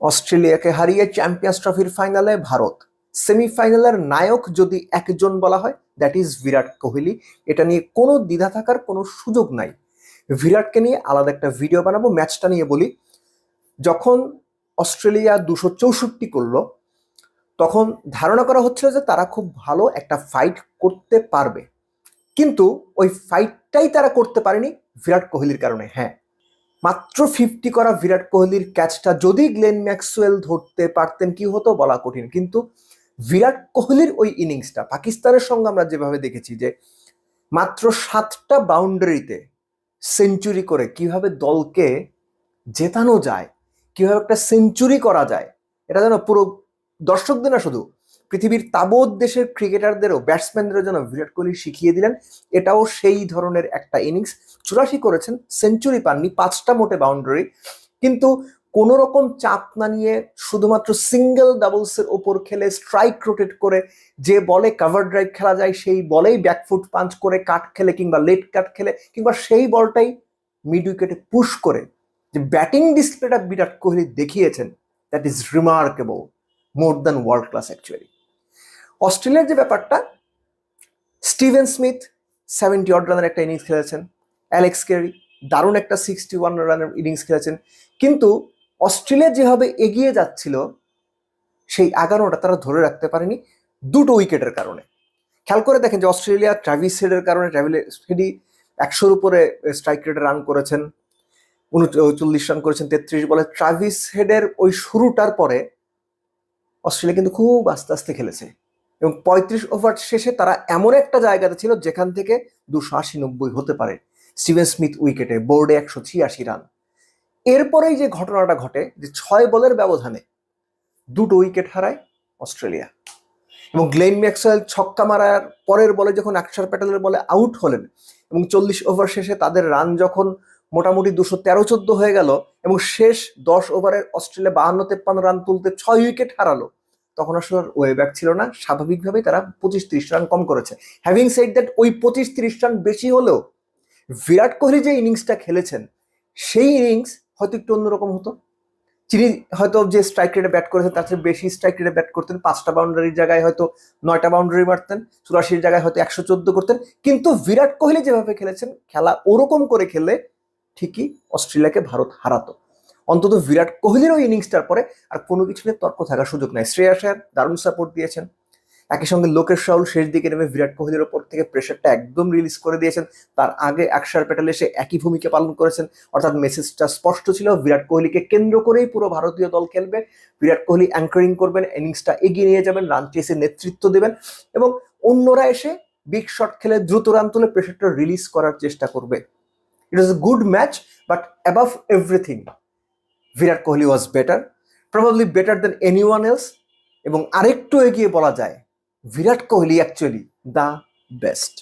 অস্ট্রেলিয়াকে হারিয়ে চ্যাম্পিয়ন্স ট্রফির ফাইনালে ভারত। সেমিফাইনালের নায়ক যদি একজন বলা হয় দ্যাট ইজ বিরাট কোহলি। এটা নিয়ে কোনো দ্বিধা থাকার কোনো সুযোগ নাই। বিরাটকে নিয়ে আলাদা একটা ভিডিও বানাবো ম্যাচটা নিয়ে বলি। যখন অস্ট্রেলিয়া দুশো চৌষট্টি করল, তখন ধারণা করা হচ্ছিল যে তারা খুব ভালো একটা ফাইট করতে পারবে। কিন্তু ওই ফাইটটাই তারা করতে পারেনি বিরাট কোহলির কারণে হ্যাঁ। মাত্র ফিফটি করা বিরাট কোহলির ক্যাচটা যদি গ্লেন ম্যাক্সওয়েল ধরতে পারতেন, কি হতো? বলা কঠিন। কিন্তু বিরাট কোহলির ওই ইনিংসটা পাকিস্তানের সঙ্গে আমরা যেভাবে দেখেছি যে মাত্র সাতটা বাউন্ডারিতে সেঞ্চুরি করে কীভাবে দলকে জেতানো যায়, কীভাবে একটা সেঞ্চুরি করা যায়, এটা যেন পুরো দর্শকদের না শুধু পৃথিবীর তাবৎ দেশের ক্রিকেটারদেরও ব্যাটসম্যানদেরও যেন বিরাট কোহলি শিখিয়ে দিলেন, এটাও সেই ধরনের একটা ইনিংস চুরাশি করেছেন সেঞ্চুরি পাননি, পাঁচটা মোটে বাউন্ডারি কিন্তু কোনো রকম চাপ না নিয়ে শুধুমাত্র সিঙ্গেল ডাবলসের ওপর খেলে স্ট্রাইক রোটেট করে যে বলে কাভার ড্রাইভ খেলা যায়, সেই বলেই ব্যাকফুট পাঞ্চ করে কাট খেলে কিংবা লেট কাট খেলে কিংবা সেই বলটাই মিড উইকেটে পুশ করে যে ব্যাটিং ডিসপ্লেটা বিরাট কোহলি দেখিয়েছেন। That is remarkable more than world class actually অস্ট্রেলিয়ার যে ব্যাপারটা, স্টিভেন স্মিথ সেভেন্টি অড রানের একটা ইনিংস খেলেছেন। অ্যালেক্স কেরি দারুণ একটা সিক্সটি ওয়ান রানের ইনিংস খেলেছেন। কিন্তু অস্ট্রেলিয়া যেভাবে এগিয়ে যাচ্ছিল, সেই আগানোটা তারা ধরে রাখতে পারেনি দুটো উইকেটের কারণে। খেয়াল করে দেখেন যে অস্ট্রেলিয়া ট্রাভিস হেডের কারণে, ট্রাভিস হেডি একশোর উপরে স্ট্রাইক রেটে রান করেছেন, উনচল্লিশ রান করেছেন, তেত্রিশ বলে। ট্রাভিস হেডের ওই শুরুটার পরে অস্ট্রেলিয়া কিন্তু খুব আস্তে আস্তে খেলেছে। এবং পঁয়ত্রিশ ওভার শেষে তারা এমন একটা জায়গাতে ছিল যেখান থেকে দুশো আশি নব্বই হতে পারে স্টিভেন স্মিথ উইকেটে বোর্ডে একশো ছিয়াশি রান। এরপরেই যে ঘটনাটা ঘটে যে ছয় বলের ব্যবধানে দুটো উইকেট হারায় অস্ট্রেলিয়া এবং গ্লেন ম্যাক্সওয়েল ছক্কা মারার পরের বলে যখন আকসার প্যাটেলের বলে আউট হলেন এবং চল্লিশ ওভার শেষে তাদের রান যখন মোটামুটি দুশো তেরো চোদ্দ হয়ে গেল এবং শেষ দশ ওভারে অস্ট্রেলিয়া বাহান্ন তেপ্পান্ন রান তুলতে ছয় উইকেট হারালো তখন আসলে ওয়ে ব্যাক ছিল না। স্বাভাবিকভাবেই তারা পঁচিশ তিরিশ রান কম করেছে। হ্যাভিং সেড দ্যাট ওই পঁচিশ তিরিশ রান বেশি হলেও বিরাট কোহলি যে ইনিংসটা খেলেছেন, সেই ইনিংস হয়তো একটু অন্যরকম হতো। তিনি হয়তো যে স্ট্রাইক রেটে ব্যাট করেছেন, তার চেয়ে বেশি স্ট্রাইক রেটে ব্যাট করতেন। পাঁচটা বাউন্ডারির জায়গায় হয়তো নয়টা বাউন্ডারি মারতেন। চুরাশির জায়গায় হয়তো একশো চোদ্দ করতেন। কিন্তু বিরাট কোহলি যেভাবে খেলেছেন, খেলা ওরকম করে খেললে ঠিকই অস্ট্রেলিয়াকে ভারত হারাতো। অন্তত বিরাট কোহলির ওই ইনিংসটার পরে আর কোনো কিছু নিয়ে তর্ক থাকার সুযোগ নাই। শ্রেয়া আয়ার দারুণ সাপোর্ট দিয়েছেন। একই সঙ্গে লোকেশ রাহুল শেষ দিকে নেমে বিরাট কোহলির ওপর থেকে প্রেশারটা একদম রিলিজ করে দিয়েছেন। তার আগে আকসার প্যাটেল এসে একই ভূমিকা পালন করেছেন। অর্থাৎ মেসেজটা স্পষ্ট ছিল, বিরাট কোহলিকে কেন্দ্র করেই পুরো ভারতীয় দল খেলবে। বিরাট কোহলি অ্যাঙ্কারিং করবেন ইনিংসটা এগিয়ে নিয়ে যাবেন রান চেসে নেতৃত্ব দেবেন এবং অন্যরা এসে বিগ শট খেলে দ্রুত রান তুলে প্রেশারটা রিলিজ করার চেষ্টা করবে। It was a good match but above everything Virat Kohli was better probably better than any one else এবং আরেকটু এগিয়ে বলা যায়, Virat Kohli actually the best